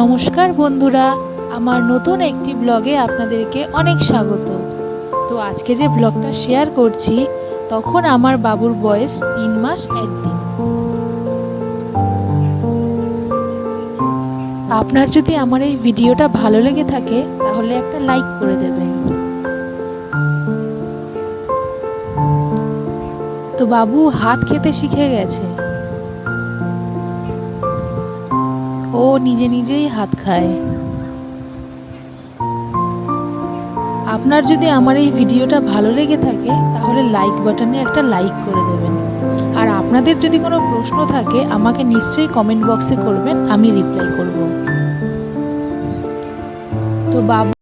নমস্কার বন্ধুরা, আমার নতুন একটি ব্লগে আপনাদেরকে অনেক স্বাগত। তো আজকে যে ব্লগটা শেয়ার করছি, তখন আমার বাবুর বয়স তিন মাস একদিন। আপনার যদি আমার এই ভিডিওটা ভালো লেগে থাকে, তাহলে একটা লাইক করে দেবেন। তো বাবু হাত খেতে শিখে গেছে। ও নিজে নিজেই হাত খায়। আপনার যদি আমার এই ভিডিওটা ভালো লেগে থাকে, তাহলে লাইক বাটনে একটা লাইক করে দেবেন। আর আপনাদের যদি কোনো প্রশ্ন থাকে, আমাকে নিশ্চয়ই কমেন্ট বক্সে করবেন, আমি রিপ্লাই করব। তো বাবু